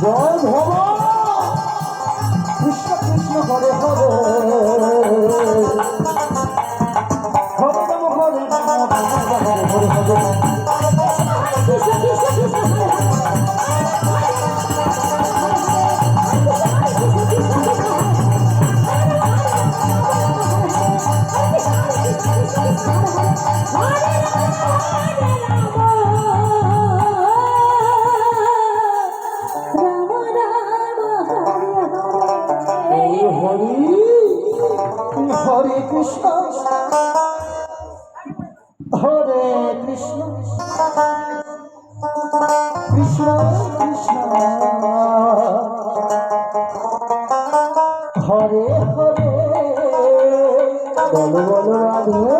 জয় ভবা হরে কৃষ্ণ। হরে কৃষ্ণ। কৃষ্ণ কৃষ্ণ। হরে হরে। বলো বলো রাধে।